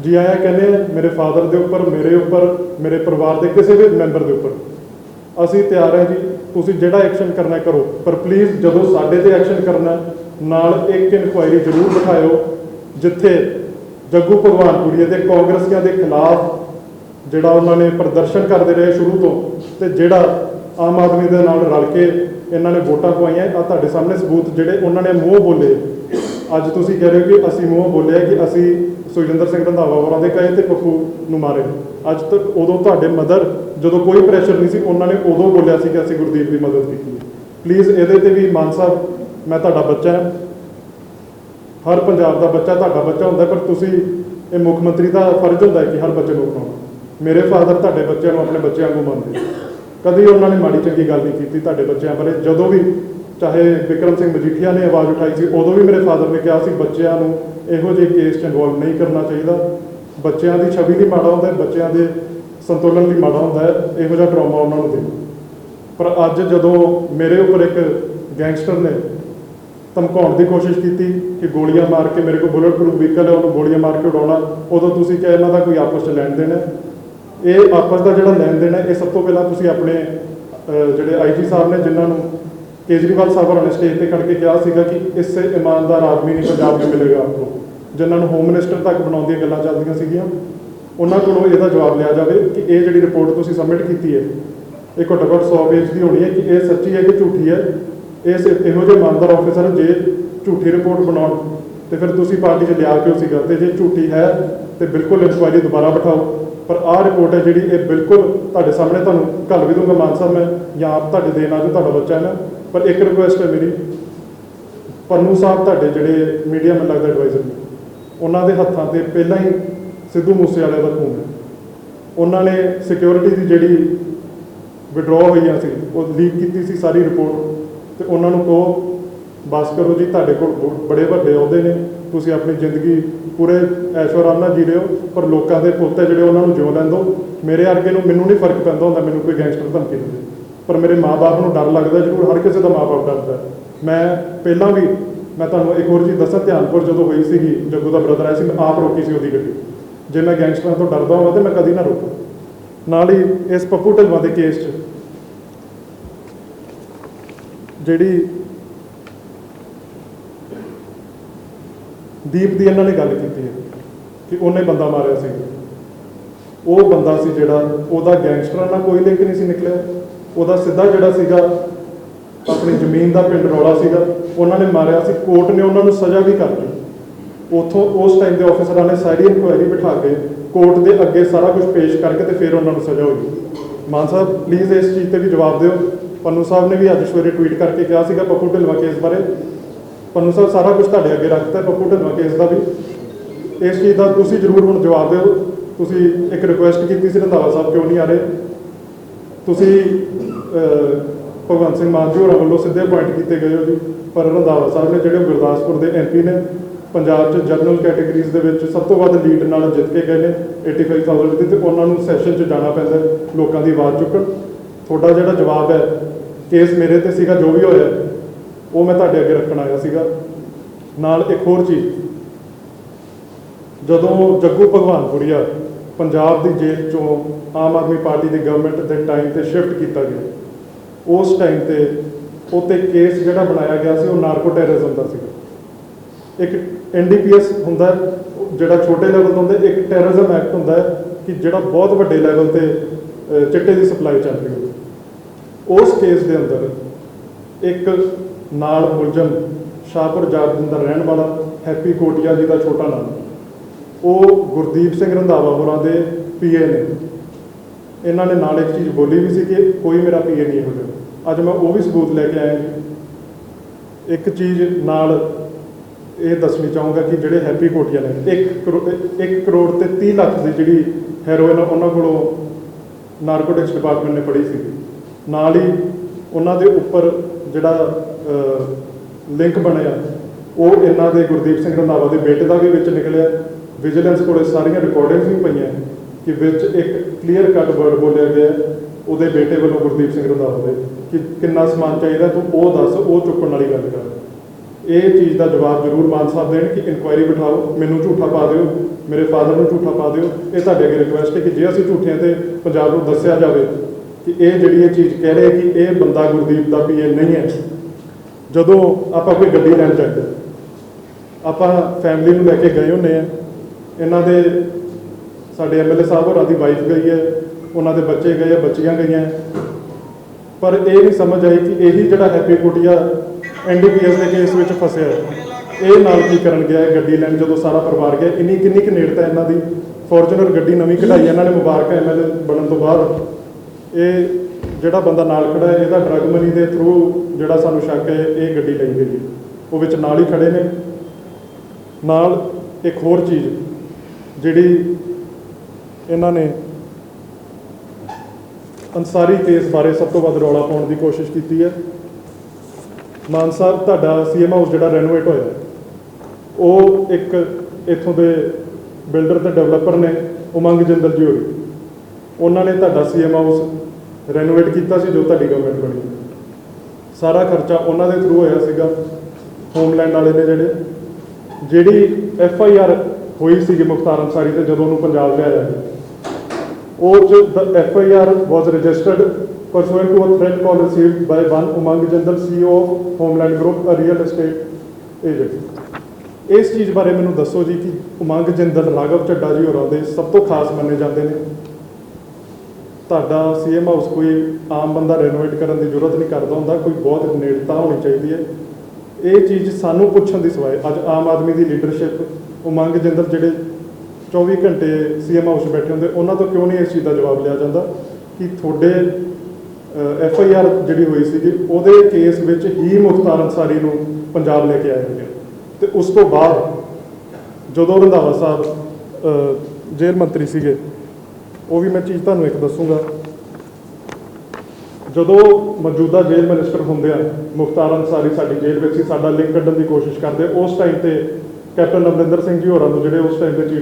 ਜੀ ਆਇਆ ਕਹਿੰਦੇ ਆ, ਮੇਰੇ ਫਾਦਰ ਦੇ ਉੱਪਰ, ਮੇਰੇ ਉੱਪਰ, ਮੇਰੇ ਪਰਿਵਾਰ ਦੇ ਕਿਸੇ ਵੀ ਮੈਂਬਰ ਦੇ ਉੱਪਰ। ਅਸੀਂ ਤਿਆਰ ਹਾਂ ਜੀ, ਤੁਸੀਂ ਜਿਹੜਾ ਐਕਸ਼ਨ ਕਰਨਾ ਕਰੋ। ਪਰ ਪਲੀਜ਼ ਜਦੋਂ ਸਾਡੇ ਤੇ ਐਕਸ਼ਨ ਕਰਨਾ, ਨਾਲ ਇੱਕ ਇਨਕੁਆਇਰੀ ਜ਼ਰੂਰ ਬਿਠਾਇਓ ਜਿੱਥੇ ਜੱਗੂ ਭਗਵਾਨਪੁਰੀਏ ਦੇ ਕਾਂਗਰਸੀਆਂ ਦੇ ਖਿਲਾਫ ਜਿਹੜਾ ਉਹਨਾਂ ਨੇ ਪ੍ਰਦਰਸ਼ਨ ਕਰਦੇ ਰਹੇ ਸ਼ੁਰੂ ਤੋਂ ਤੇ ਜਿਹੜਾ ਆਮ ਆਦਮੀ ਦੇ ਨਾਲ ਰਲ ਕੇ ਇਹਨਾਂ ਨੇ ਵੋਟਾਂ ਪਵਾਈਆਂ ਆ ਤੁਹਾਡੇ ਸਾਹਮਣੇ ਸਬੂਤ ਜਿਹੜੇ ਉਹਨਾਂ ਨੇ ਮੂੰਹ ਬੋਲੇ। ਅੱਜ ਤੁਸੀਂ ਕਹਿ ਰਹੇ ਹੋ ਕਿ ਅਸੀਂ ਮੂੰਹ ਬੋਲਿਆ ਕਿ ਅਸੀਂ ਸੁਖਜਿੰਦਰ ਸਿੰਘ ਰੰਧਾਵਾ ਹੋਰਾਂ ਦੇ ਕਹੇ ਤੇ ਪੱਪੂ ਨੂੰ ਮਾਰੇ। ਅੱਜ ਤੱਕ ਉਦੋਂ ਤੁਹਾਡੇ ਮਦਰ ਜਦੋਂ ਕੋਈ ਪ੍ਰੈਸ਼ਰ ਨਹੀਂ ਸੀ, ਉਹਨਾਂ ਨੇ ਉਦੋਂ ਬੋਲਿਆ ਸੀ ਕਿ ਅਸੀਂ ਗੁਰਦੀਪ ਦੀ ਮਦਦ ਕੀਤੀ ਹੈ। ਪਲੀਜ਼ ਇਹਦੇ ਤੇ ਵੀ ਮਾਨ ਸਾਹਿਬ, ਮੈਂ ਤੁਹਾਡਾ ਬੱਚਾ ਹਾਂ। ਹਰ ਪੰਜਾਬ ਦਾ ਬੱਚਾ ਤੁਹਾਡਾ ਬੱਚਾ ਹੁੰਦਾ, ਪਰ ਤੁਸੀਂ ਇਹ ਮੁੱਖ ਮੰਤਰੀ ਦਾ ਫਰਜ਼ ਹੁੰਦਾ ਕਿ ਹਰ ਬੱਚੇ ਨੂੰ ਅਪਣਾਉਣਾ ਮੇਰੇ ਫਾਦਰ ਤੁਹਾਡੇ ਬੱਚਿਆਂ ਨੂੰ ਆਪਣੇ ਬੱਚਿਆਂ ਵਾਂਗੂ ਮੰਨਦੇ ਕਦੀ ਉਹਨਾਂ ਨੇ ਮਾੜੀ ਚੰਗੀ ਗੱਲ ਨਹੀਂ ਕੀਤੀ ਤੁਹਾਡੇ ਬੱਚਿਆਂ ਬਾਰੇ। ਜਦੋਂ ਵੀ ਚਾਹੇ ਵਿਕਰਮ ਸਿੰਘ ਮਜੀਠੀਆ ਨੇ ਆਵਾਜ਼ ਉਠਾਈ ਸੀ, ਉਦੋਂ ਵੀ ਮੇਰੇ ਫਾਦਰ ਨੇ ਕਿਹਾ ਸੀ, ਬੱਚਿਆਂ ਨੂੰ ਇਹੋ ਜਿਹੇ ਕੇਸ 'ਚ ਇਨਵੋਲਵ ਨਹੀਂ ਕਰਨਾ ਚਾਹੀਦਾ। ਬੱਚਿਆਂ ਦੀ ਛਵੀ ਲਈ ਮਾੜਾ ਹੁੰਦਾ ਬੱਚਿਆਂ ਦੇ ਸੰਤੁਲਨ ਲਈ ਮਾੜਾ ਹੁੰਦਾ ਹੈ, ਇਹੋ ਜਿਹਾ ਡਰਾਮਾ ਉਹਨਾਂ ਨੂੰ ਦੇ ਪਰ ਅੱਜ ਜਦੋਂ ਮੇਰੇ ਉੱਪਰ ਇੱਕ ਗੈਂਗਸਟਰ ਨੇ ਧਮਕਾਉਣ ਦੀ ਕੋਸ਼ਿਸ਼ ਕੀਤੀ ਕਿ ਗੋਲੀਆਂ ਮਾਰ ਕੇ ਮੇਰੇ ਕੋਲ ਬੁਲਟ ਪ੍ਰੂਫ ਵਹੀਕਲ ਹੈ ਉਹਨੂੰ ਗੋਲੀਆਂ ਮਾਰ ਕੇ ਉਡਾਉਣਾ। ਉਦੋਂ ਤੁਸੀਂ ਕਿਹਾ ਇਹਨਾਂ ਦਾ ਕੋਈ ਆਪਸ 'ਚ ਲੈਣ ਦੇਣ ਹੈ। ਇਹ ਆਪਸ ਦਾ ਜਿਹੜਾ ਲੈਣ ਦੇਣ ਹੈ ਇਹ ਸਭ ਤੋਂ ਪਹਿਲਾਂ ਤੁਸੀਂ ਆਪਣੇ ਅਹ, ਜਿਹੜੇ ਆਈਜੀ ਸਾਹਿਬ ਨੇ ਜਿਨ੍ਹਾਂ ਨੂੰ ਕੇਜਰੀਵਾਲ ਸਾਹਿਬ ਹੋਰਾਂ ਨੇ ਸਟੇਜ ਤੇ ਖੜ ਕੇ ਕਿਹਾ ਸੀਗਾ ਕਿ ਇਸਸੇ ਇਮਾਨਦਾਰ ਆਦਮੀ ਨਹੀਂ ਪੰਜਾਬ ਨੂੰ ਮਿਲੇਗਾ ਆਪਕੋ ਜਿਨ੍ਹਾਂ ਨੂੰ ਹੋਮ ਮਿਨਿਸਟਰ ਤੱਕ ਬਣਾਉਣ ਦੀਆਂ ਗੱਲਾਂ ਚੱਲਦੀਆਂ ਸੀਗੀਆਂ। ਉਹਨਾਂ ਕੋਲੋਂ ਇਹਦਾ ਜਵਾਬ ਲਿਆ ਜਾਵੇ ਕਿ ਇਹ ਜਿਹੜੀ ਰਿਪੋਰਟ ਤੁਸੀਂ ਸਬਮਿਟ ਕੀਤੀ ਹੈ ਇਹ ਘੱਟੋ ਘੱਟ 100 ਪੇਜ ਦੀ ਹੋਣੀ ਹੈ ਕਿ ਇਹ ਸੱਚੀ ਹੈ ਕਿ ਝੂਠੀ ਹੈ। ਇਸ ਇਹੋ ਜਿਹੇ ਇਮਾਨਦਾਰ ਆਫੀਸਰ ਜੇ ਝੂਠੀ ਰਿਪੋਰਟ ਬਣਾਉਣ, ਤੇ ਫਿਰ ਤੁਸੀਂ ਪਾਰਟੀ 'ਚ ਲਿਆ ਕਿਉਂ ਸੀਗਾ? ਤੇ ਜੇ ਝੂਠੀ ਹੈ, ਤੇ ਬਿਲਕੁਲ ਇਨਕੁਆਇਰੀ ਦੁਬਾਰਾ ਬਿਠਾਓ। ਪਰ ਆਹ ਰਿਪੋਰਟ ਹੈ ਜਿਹੜੀ ਇਹ ਬਿਲਕੁਲ ਤੁਹਾਡੇ ਸਾਹਮਣੇ, ਤੁਹਾਨੂੰ ਘੱਲ ਵੀ ਦੂੰਗਾ ਮਾਨ ਸਾਹਿਬ ਮੈਂ, ਜਾਂ ਆਪ ਤੁਹਾਡੇ ਦੇਣ ਜੋ ਤੁਹਾਡਾ ਬੱਚਾ ਹੈ ਨਾ। ਪਰ ਇੱਕ ਰਿਕੁਐਸਟ ਹੈ ਮੇਰੀ, ਪੰਨੂ ਸਾਹਿਬ ਤੁਹਾਡੇ ਜਿਹੜੇ ਮੀਡੀਆ ਮੈਨੂੰ ਲੱਗਦਾ ਐਡਵਾਈਜ਼ਰ ਨੇ, ਉਹਨਾਂ ਦੇ ਹੱਥਾਂ ਤੇ ਪਹਿਲਾਂ ਹੀ ਸਿੱਧੂ ਮੂਸੇਵਾਲੇ ਦਾ ਖੂਨ ਹੈ। ਉਹਨਾਂ ਨੇ ਸਿਕਿਉਰਿਟੀ ਦੀ ਜਿਹੜੀ ਵਿਡਰਾਅ ਹੋਈਆਂ ਸੀ, ਉਹ ਲੀਕ ਕੀਤੀ ਸੀ ਸਾਰੀ ਰਿਪੋਰਟ ਤੇ ਉਹਨਾਂ ਨੂੰ ਕਹੋ, ਬਸ ਕਰੋ ਜੀ, ਤੁਹਾਡੇ ਕੋਲ ਬੜੇ ਵੱਡੇ ਅਹੁਦੇ ਨੇ। ਤੁਸੀਂ ਆਪਣੀ ਜ਼ਿੰਦਗੀ ਪੂਰੇ ਐਸ਼ਵਰਾਮ ਨਾਲ ਜੀ ਰਹੇ ਹੋ ਪਰ ਲੋਕਾਂ ਦੇ ਪੁੱਤ ਹੈ ਜਿਹੜੇ ਉਹਨਾਂ ਨੂੰ ਜਿਉਂ ਲੈਣ ਮੇਰੇ ਅਰਗੇ ਨੂੰ ਮੈਨੂੰ ਨਹੀਂ ਫ਼ਰਕ ਪੈਂਦਾ ਹੁੰਦਾ, ਮੈਨੂੰ ਕੋਈ ਗੈਂਗਸਟਰ ਧਮਕੀ ਦਿੰਦੇ। ਪਰ ਮੇਰੇ ਮਾਪੇ ਨੂੰ ਡਰ ਲੱਗਦਾ ਜ਼ਰੂਰ ਹਰ ਕਿਸੇ ਦਾ ਮਾਪੇ ਡਰਦਾ ਮੈਂ ਪਹਿਲਾਂ ਵੀ, ਮੈਂ ਤੁਹਾਨੂੰ ਇੱਕ ਹੋਰ ਚੀਜ਼ ਦੱਸਾਂ, ਧਿਆਨਪੁਰ ਜਦੋਂ ਹੋਈ ਸੀਗੀ, ਜੱਗੂ ਦਾ ਬ੍ਰਦਰ ਆਇਆ ਸੀ, ਮੈਂ ਆਪ ਰੋਕੀ ਸੀ ਉਹਦੀ ਗੱਡੀ। ਜੇ ਮੈਂ ਗੈਂਗਸਟਰਾਂ ਤੋਂ ਡਰਦਾ ਹਾਂ, ਤੇ ਮੈਂ ਕਦੀ ਨਾ ਰੋਕਾਂ। ਨਾਲ ਹੀ ਇਸ ਪੱਪੂ ਢਿਲਵਾਂ ਦੇ ਕੇਸ 'ਚ ਜਿਹੜੀ ਦੀਪ ਦੀ ਇਹਨਾਂ ਨੇ ਗੱਲ ਕੀਤੀ ਹੈ ਕਿ ਉਹਨੇ ਬੰਦਾ ਮਾਰਿਆ ਸੀ। ਉਹ ਬੰਦਾ ਸੀ ਜਿਹੜਾ ਉਹਦਾ ਗੈਂਗਸਟਰਾਂ ਨਾਲ ਕੋਈ ਲਿੰਕ ਨਹੀਂ ਸੀ ਨਿਕਲਿਆ। ਉਹਦਾ ਸਿੱਧਾ ਜਿਹੜਾ ਸੀਗਾ, ਆਪਣੀ ਜ਼ਮੀਨ ਦਾ ਪਿੰਡ ਰੌਲਾ ਸੀਗਾ, ਉਹਨਾਂ ਨੇ ਮਾਰਿਆ ਸੀ। ਕੋਰਟ ਨੇ ਉਹਨਾਂ ਨੂੰ ਸਜ਼ਾ ਵੀ ਕਰ ਦਿੱਤੀ। ਉਥੋਂ ਉਸ ਟਾਈਮ ਦੇ ਆਫੀਸਰਾਂ ਨੇ ਸਾਰੀ ਇਨਕੁਆਇਰੀ ਬਿਠਾ ਕੇ ਕੋਰਟ ਦੇ ਅੱਗੇ ਸਾਰਾ ਕੁਝ ਪੇਸ਼ ਕਰਕੇ ਤੇ ਫਿਰ ਉਹਨਾਂ ਨੂੰ ਸਜ਼ਾ ਹੋਈ ਮਾਨ ਸਾਹਿਬ ਪਲੀਜ਼ ਇਸ ਚੀਜ਼ ਤੇ ਵੀ ਜਵਾਬ ਦਿਓ। ਪੰਨੂ ਸਾਹਿਬ ਨੇ ਵੀ ਅੱਜ ਸਵੇਰੇ ਟਵੀਟ ਕਰਕੇ ਕਿਹਾ ਸੀਗਾ ਪੱਪੂ ਢਿਲਵਾ ਕੇਸ ਬਾਰੇ। ਪੰਨੂ ਸਾਹਿਬ, ਸਾਰਾ ਕੁਝ ਤੁਹਾਡੇ ਅੱਗੇ ਰੱਖਤਾ ਹੈ ਪੱਪੂ ਢਿਲਵਾ ਕੇਸ ਦਾ ਵੀ। ਇਸ ਚੀਜ਼ ਦਾ ਤੁਸੀਂ ਜ਼ਰੂਰ ਹੁਣ ਜਵਾਬ ਦਿਓ। ਤੁਸੀਂ ਇੱਕ ਰਿਕੁਐਸਟ ਕੀਤੀ ਸੀ, ਰੰਧਾਵਾ ਸਾਹਿਬ ਕਿਉਂ ਨਹੀਂ ਆ ਰਹੇ? ਤੁਸੀਂ ਭਗਵੰਤ ਸਿੰਘ ਮਾਨ ਜੀ ਹੋਰਾਂ ਵੱਲੋਂ ਸਿੱਧੇ ਪੁਆਇੰਟ ਕੀਤੇ ਗਏ ਹੋ ਜੀ। ਪਰ ਰੰਧਾਵਾ ਸਾਹਿਬ ਨੇ ਜਿਹੜੇ ਗੁਰਦਾਸਪੁਰ ਦੇ ਐਮਪੀ ਨੇ, ਪੰਜਾਬ 'ਚ ਜਨਰਲ ਕੈਟਾਗਰੀਜ਼ ਦੇ ਵਿੱਚ ਸਭ ਤੋਂ ਵੱਧ ਲੀਡ ਨਾਲ ਜਿੱਤ ਕੇ ਗਏ ਨੇ 85000 ਦੀ, ਤੇ ਉਹਨਾਂ ਨੂੰ ਸੈਸ਼ਨ 'ਚ ਜਾਣਾ ਪੈਂਦਾ ਲੋਕਾਂ ਦੀ ਆਵਾਜ਼ ਚੁੱਕਣ। ਤੁਹਾਡਾ ਜਿਹੜਾ ਜਵਾਬ ਹੈ ਕੇਸ ਮੇਰੇ ਤੇ ਸੀਗਾ ਜੋ ਵੀ ਹੋਇਆ ਉਹ ਮੈਂ ਤੁਹਾਡੇ ਅੱਗੇ ਰੱਖਣ ਆਇਆ ਸੀਗਾ। ਨਾਲ ਇੱਕ ਹੋਰ ਚੀਜ਼ ਜਦੋਂ ਜੱਗੂ ਭਗਵਾਨਪੁਰੀਆ ਪੰਜਾਬ ਦੀ ਜੇਲ੍ਹ ਚੋਂ ਆਮ ਆਦਮੀ ਪਾਰਟੀ ਦੀ ਗਵਰਨਮੈਂਟ ਦੇ ਟਾਈਮ ਤੇ ਸ਼ਿਫਟ ਕੀਤਾ ਗਿਆ ਉਸ ਟਾਈਮ ਤੇ ਉਤੇ ਕੇਸ ਜਿਹੜਾ ਬਣਾਇਆ ਗਿਆ ਸੀ ਉਹ ਨਾਰਕੋ ਟੈਰਰਿਜ਼ਮ ਦਾ ਸੀਗਾ। ਇੱਕ ਐਨਡੀਪੀਐਸ ਹੁੰਦਾ ਹੈ, ਉਹ ਜਿਹੜਾ ਛੋਟੇ ਲੈਵਲ ਤੋਂ ਹੁੰਦਾ ਇੱਕ ਟੈਰਰਿਜ਼ਮ ਐਕਟ ਹੁੰਦਾ ਕਿ ਜਿਹੜਾ ਬਹੁਤ ਵੱਡੇ ਲੈਵਲ ਤੇ ਚਿੱਟੇ ਦੀ ਸਪਲਾਈ ਚੱਲ ਰਹੀ ਹੈ। ਉਸ ਕੇਸ ਦੇ ਅੰਦਰ ਇੱਕ ਨਾਲ ਮੁਲਜ਼ਮ ਸ਼ਾਹਪੁਰ ਜਾਬਦਿਨ ਦਾ ਰਹਿਣ ਵਾਲਾ ਹੈਪੀ ਕੋਟੀਆ ਜੀ ਦਾ ਛੋਟਾ ਨਾਮ। ਉਹ ਗੁਰਦੀਪ ਸਿੰਘ ਰੰਧਾਵਾ ਹੋਰਾਂ ਦੇ ਪੀਏ ਨੇ। ਇਹਨਾਂ ਨੇ ਨਾਲ ਇੱਕ ਚੀਜ਼ ਬੋਲੀ ਵੀ ਸੀ ਕਿ ਕੋਈ ਮੇਰਾ ਪੀਏ ਨਹੀਂ ਹੋ ਜਾ ਅੱਜ ਮੈਂ ਉਹ ਵੀ ਸਬੂਤ ਲੈ ਕੇ ਆਇਆ ਜੀ। ਇੱਕ ਚੀਜ਼ ਨਾਲ ਇਹ ਦੱਸਣੀ ਚਾਹੂੰਗਾ ਕਿ ਜਿਹੜੇ ਹੈਪੀ ਕੋਟੀਆ ਨੇ 1 ਕਰੋੜ 1 ਕਰੋੜ ਤੇ 30 ਲੱਖ ਦੀ ਜਿਹੜੀ ਹੈਰੋਇਨ ਉਹਨਾਂ ਕੋਲੋਂ ਨਾਰਕੋਟਿਕਸ ਡਿਪਾਰਟਮੈਂਟ ਨੇ ਫੜੀ ਸੀ। ਨਾਲ ਹੀ ਉਹਨਾਂ ਦੇ ਉੱਪਰ ਜਿਹੜਾ ਲਿੰਕ ਬਣਿਆ, ਉਹ ਇਹਨਾਂ ਦੇ ਗੁਰਦੀਪ ਸਿੰਘ ਰੰਧਾਵਾ ਦੇ ਬੇਟੇ ਦਾ ਵੀ ਵਿੱਚ ਨਿਕਲਿਆ। ਵਿਜੀਲੈਂਸ ਕੋਲੇ ਸਾਰੀਆਂ ਰਿਕਾਰਡਿੰਗਸ ਵੀ ਪਈਆਂ, ਕਿ ਵਿੱਚ ਇੱਕ ਕਲੀਅਰ ਕੱਟ ਵਰਡ ਬੋਲਿਆ ਗਿਆ ਉਹਦੇ ਬੇਟੇ ਵੱਲੋਂ ਗੁਰਦੀਪ ਸਿੰਘ ਰੰਧਾਵਾ ਦੇ, ਕਿ ਕਿੰਨਾ ਸਮਾਨ ਚਾਹੀਦਾ ਤੂੰ ਉਹ ਦੱਸ, ਉਹ ਚੁੱਕਣ ਵਾਲੀ ਗੱਲ ਕਰ। ਇਹ ਚੀਜ਼ ਦਾ ਜਵਾਬ ਜ਼ਰੂਰ ਮਾਨ ਸਾਹਿਬ ਦੇਣ ਕਿ ਇਨਕੁਆਇਰੀ ਬਿਠਾਓ, ਮੈਨੂੰ ਝੂਠਾ ਪਾ ਦਿਓ, ਮੇਰੇ ਫਾਦਰ ਨੂੰ ਝੂਠਾ ਪਾ ਦਿਓ। ਇਹ ਤੁਹਾਡੇ ਅੱਗੇ ਰਿਕੁਐਸਟ ਹੈ ਕਿ ਜੇ ਅਸੀਂ ਝੂਠੇ ਤੇ ਪੰਜਾਬ ਨੂੰ ਦੱਸਿਆ ਜਾਵੇ ਕਿ ਇਹ ਜਿਹੜੀ ਇਹ ਚੀਜ਼ ਕਹਿ ਰਹੇ ਕਿ ਇਹ ਬੰਦਾ ਗੁਰਦੀਪ ਦਾ ਪੀਏ ਨਹੀਂ ਹੈ। ਜਦੋਂ ਆਪਾਂ ਕੋਈ ਗੱਡੀ ਲੈਣ ਜਾਂਦੇ ਆਪਾਂ ਫੈਮਿਲੀ ਨੂੰ ਲੈ ਕੇ ਗਏ ਹੁੰਦੇ ਆ। ਇਹਨਾਂ ਦੇ ਸਾਡੇ ਐਮਐਲਏ ਸਾਹਿਬ ਹੋਰਾਂ ਦੀ ਵਾਈਫ ਗਈ ਹੈ, ਉਹਨਾਂ ਦੇ ਬੱਚੇ ਗਏ ਆ, ਬੱਚੀਆਂ ਗਈਆਂ। ਪਰ ਇਹ ਨਹੀਂ ਸਮਝ ਆਈ ਕਿ ਇਹੀ ਜਿਹੜਾ ਹੈਪੀ ਕੁਟੀਆ ਐਨਡੀਪੀਐਸ ਦੇ ਕੇਸ ਵਿੱਚ ਫਸਿਆ ਇਹ ਨਾਲ ਕੀ ਕਰਨ ਗਿਆ ਗੱਡੀ ਲੈਣ ਜਦੋਂ ਸਾਰਾ ਪਰਿਵਾਰ ਗਿਆ। ਇੰਨੀ ਕਿੰਨੀ ਕੁ ਨੇੜਤਾ ਇਹਨਾਂ ਦੀ। ਫੋਰਚੂਨਰ ਗੱਡੀ ਨਵੀਂ ਕਢਾਈ ਇਹਨਾਂ ਨੇ ਮੁਬਾਰਕਾਂ ਐਮਐਲਏ ਬਣਨ ਤੋਂ ਬਾਅਦ। ਇਹ ਜਿਹੜਾ ਬੰਦਾ ਨਾਲ ਖੜਾ ਹੈ, ਇਹਦਾ ਡਰਗ ਮਨੀ ਦੇ ਥਰੂ ਜਿਹੜਾ ਸਾਨੂੰ ਸ਼ੱਕ ਹੈ, ਇਹ ਗੱਡੀ ਲਈ ਗਈ ਉਹ ਵਿੱਚ ਨਾਲ ਹੀ ਖੜੇ ਨੇ। ਨਾਲ ਇੱਕ ਹੋਰ ਚੀਜ਼, ਜਿਹੜੀ ਇਹਨਾਂ ਨੇ ਅਨਸਾਰੀ ਕੇਸ ਬਾਰੇ ਸਭ ਤੋਂ ਵੱਧ ਰੌਲਾ ਪਾਉਣ ਦੀ ਕੋਸ਼ਿਸ਼ ਕੀਤੀ ਹੈ। ਮਾਨ ਸਾਹਿਬ, ਤੁਹਾਡਾ ਸੀਐਮ ਹਾਊਸ ਜਿਹੜਾ ਰੈਨੋਵੇਟ ਹੋਇਆ, ਉਹ ਇੱਕ ਇੱਥੋਂ ਦੇ ਬਿਲਡਰ ਤੇ ਡਿਵੈਲਪਰ ਨੇ, ਉਮੰਗ ਜਿੰਦਲ ਜੀ ਹੋਰੀ। ਉਹਨਾਂ ਨੇ ਤੁਹਾਡਾ ਸੀਐਮ ਹਾਊਸ ਰੈਨੋਵੇਟ ਕੀਤਾ ਸੀ ਜੋ ਤੁਹਾਡੀ ਗਵਰਨਮੈਂਟ ਬਣੀ। ਸਾਰਾ ਖਰਚਾ ਉਹਨਾਂ ਦੇ ਥਰੂ ਹੋਇਆ ਸੀਗਾ ਹੋਮਲੈਂਡ ਵਾਲੇ ਨੇ ਜਿਹੜੇ। ਜਿਹੜੀ ਐਫ ਆਈ ਆਰ ਹੋਈ ਸੀਗੀ ਮੁਖਤਾਰ ਅੰਸਾਰੀ ਤੇ ਜਦੋਂ ਉਹਨੂੰ ਪੰਜਾਬ ਲਿਆ ਗਿਆ। ਉਹ ਚ the FIR was registered pursuant to a threat call received by one Umang Jindal CEO of Homeland Group, a real estate agent. ਇਸ ਚੀਜ਼ ਬਾਰੇ ਮੈਨੂੰ ਦੱਸੋ ਜੀ ਕਿ ਉਮੰਗ ਜਿੰਦਲ ਰਾਘਵ ਚੱਡਾ ਜੀ ਹੋਰਾਂ ਦੇ ਸਭ ਤੋਂ ਖਾਸ ਮੰਨੇ ਜਾਂਦੇ ਨੇ। ਤੁਹਾਡਾ ਸੀਐਮ ਹਾਊਸ ਕੋਈ ਆਮ ਬੰਦਾ ਰੈਨੋਵੇਟ ਕਰਨ ਦੀ ਜ਼ਰੂਰਤ ਨਹੀਂ ਕਰਦਾ ਹੁੰਦਾ, ਕੋਈ ਬਹੁਤ ਨੇੜਤਾ ਹੋਣੀ ਚਾਹੀਦੀ ਹੈ। ਇਹ ਚੀਜ਼ ਸਾਨੂੰ ਪੁੱਛਣ ਦੀ ਸਵਾਏ। ਅੱਜ ਆਮ ਆਦਮੀ ਦੀ ਲੀਡਰਸ਼ਿਪ ਉਮੰਗ ਜਿੰਦਲ ਜਿਹੜੇ 24 ਘੰਟੇ ਸੀਐਮ ਹਾਊਸ 'ਚ ਬੈਠੇ ਹੁੰਦੇ, ਉਹਨਾਂ ਤੋਂ ਕਿਉਂ ਨਹੀਂ ਇਸ ਚੀਜ਼ ਦਾ ਜਵਾਬ ਲਿਆ ਜਾਂਦਾ ਕਿ ਤੁਹਾਡੇ ਐਫ ਆਈ ਆਰ ਜਿਹੜੀ ਹੋਈ ਸੀਗੀ, ਉਹਦੇ ਕੇਸ ਵਿੱਚ ਹੀ ਮੁਖਤਾਰ ਅੰਸਾਰੀ ਨੂੰ ਪੰਜਾਬ ਲੈ ਕੇ ਆਇਆ ਗਿਆ ਤੇ ਉਸ ਤੋਂ ਬਾਅਦ ਜਦੋਂ ਰੰਧਾਵਾ ਸਾਹਿਬ ਜੇਲ੍ਹ ਮੰਤਰੀ ਸੀਗੇ ਉਹ ਵੀ ਮੈਂ ਚੀਜ਼ ਤੁਹਾਨੂੰ ਇੱਕ ਦੱਸੂਗਾ। ਜਦੋਂ ਮੌਜੂਦਾ ਜੇਲ੍ਹ ਮਿਨਿਸਟਰ ਹੁੰਦੇ ਆ, ਮੁਖਤਾਰ ਅੰਸਾਰੀ ਸਾਡੀ ਜੇਲ੍ਹ ਵਿੱਚ ਹੀ ਸਾਡਾ ਲਿੰਕ ਕੱਢਣ ਦੀ ਕੋਸ਼ਿਸ਼ ਕਰਦੇ, ਉਸ ਟਾਈਮ ਤੇ ਕੈਪਟਨ ਅਮਰਿੰਦਰ ਸਿੰਘ ਜੀ ਹੋਰਾਂ ਨੂੰ ਜਿਹੜੇ ਉਸ ਟਾਈਮ ਦੇ ਚੀਫ